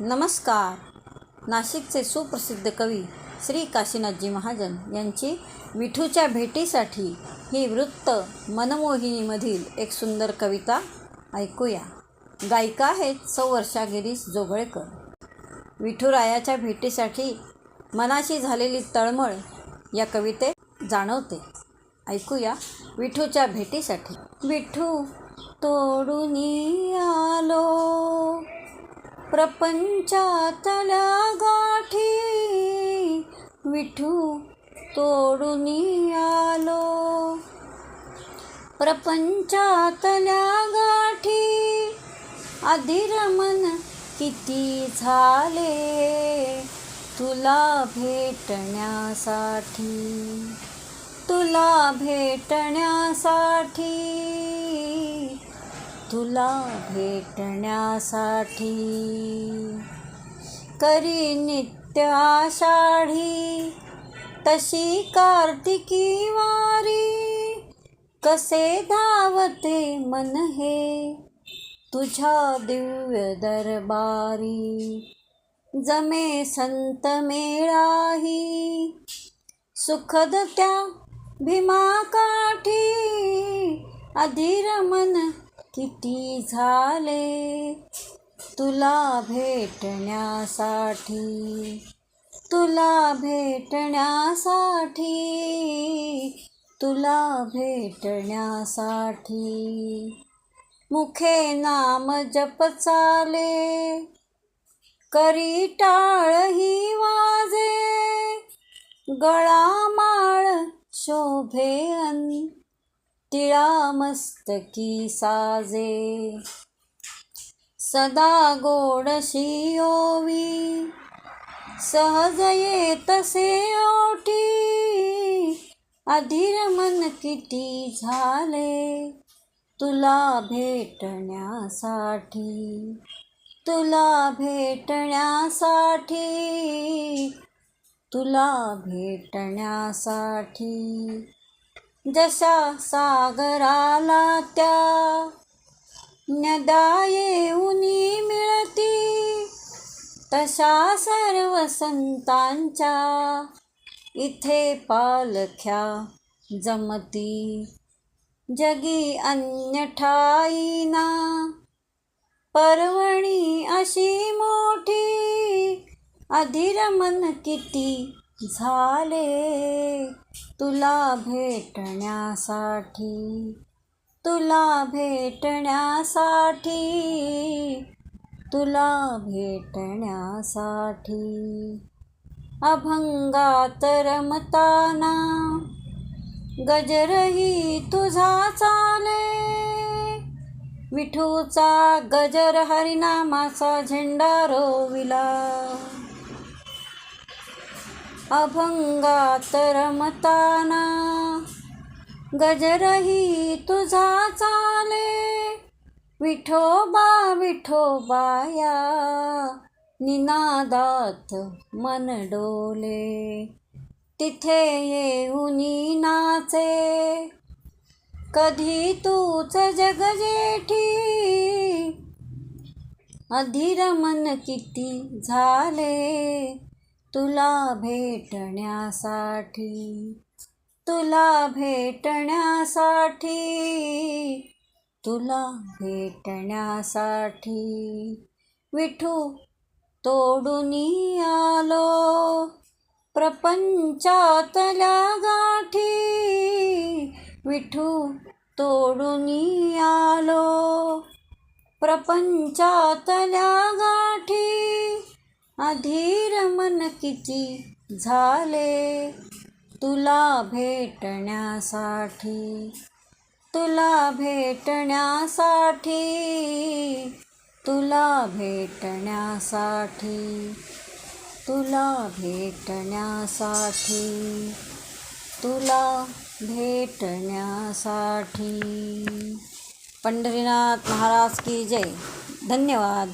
नमस्कार. नाशिकचे सुप्रसिद्ध कवी श्री काशीनाथजी महाजन यांची विठूच्या भेटीसाठी ही वृत्त मनमोहिनीमधील एक सुंदर कविता ऐकूया. गायिका आहेत सौ वर्षा गिरीश जोगळेकर. विठुरायाच्या भेटीसाठी मनाशी झालेली तळमळ या कवितेत जाणवते. ऐकूया विठूच्या भेटीसाठी. विठू तोडून आलो. प्रपंचातल्या गाठी विठू तोडून आलो. प्रपंचातल्या गाठी अधिरमन किती झाले? तुला भेटण्यासाठी तुला भेटण्यासाठी तुला भेटण्यासाठी करी नित्य आषाढी तशी कार्तिकी वारी. कसे धावते मन हे तुझ्या दिव्य दरबारी. जमे संत मेळाही सुखद त्या भीमा काठी अधीर मन किती झाले? तुला भेटण्यासाठी तुला भेटण्यासाठी तुला भेटण्यासाठी मुखे नाम जप चाले करी टाळ ही वाजे गळा माळ शोभे अन टिळा मस्तकी साजे. सदा गोडशी ओवी सहज येतसे ओठी अधीर मन किती झाले. तुला भेटण्यासाठी. तुला भेटण्यासाठी. तुला भेटण्यासाठी. जशा सागराला त्या नदा येऊनी मिळती तशा सर्व संतांच्या इथे पालख्या जमती. जगी अन्य ठाईना पर्वणी अशी मोठी अधिरमन किती झाले. तुला भेटण्यासाठी तुला भेटण्यासाठी तुला भेटण्यासाठी अभंगात रमताना गजरही तुझा चाले. विठूचा गजर हरिनामाचा झेंडा रोविला. अभंगात रमताना गजरही तुझा चाले. विठोबा विठोबाया. निनादात मन डोले. तिथे येऊनी नाचे. कधी तूच जग जेठी. मन किती झाले. तुला भेटण्यासाठी तुला भेटण्यासाठी तुला भेटण्यासाठी विठू तोडून आलो. प्रपंचातल्या गाठी विठू तोडून आलो. प्रपंचातल्या गाठी अधीर मन किती झाले? तुला भेटण्यासाठी तुला भेटण्यासाठी तुला भेटण्यासाठी तुला भेटण्यासाठी तुला भेटण्यासाठी. पंढरीनाथ महाराज की जय. धन्यवाद.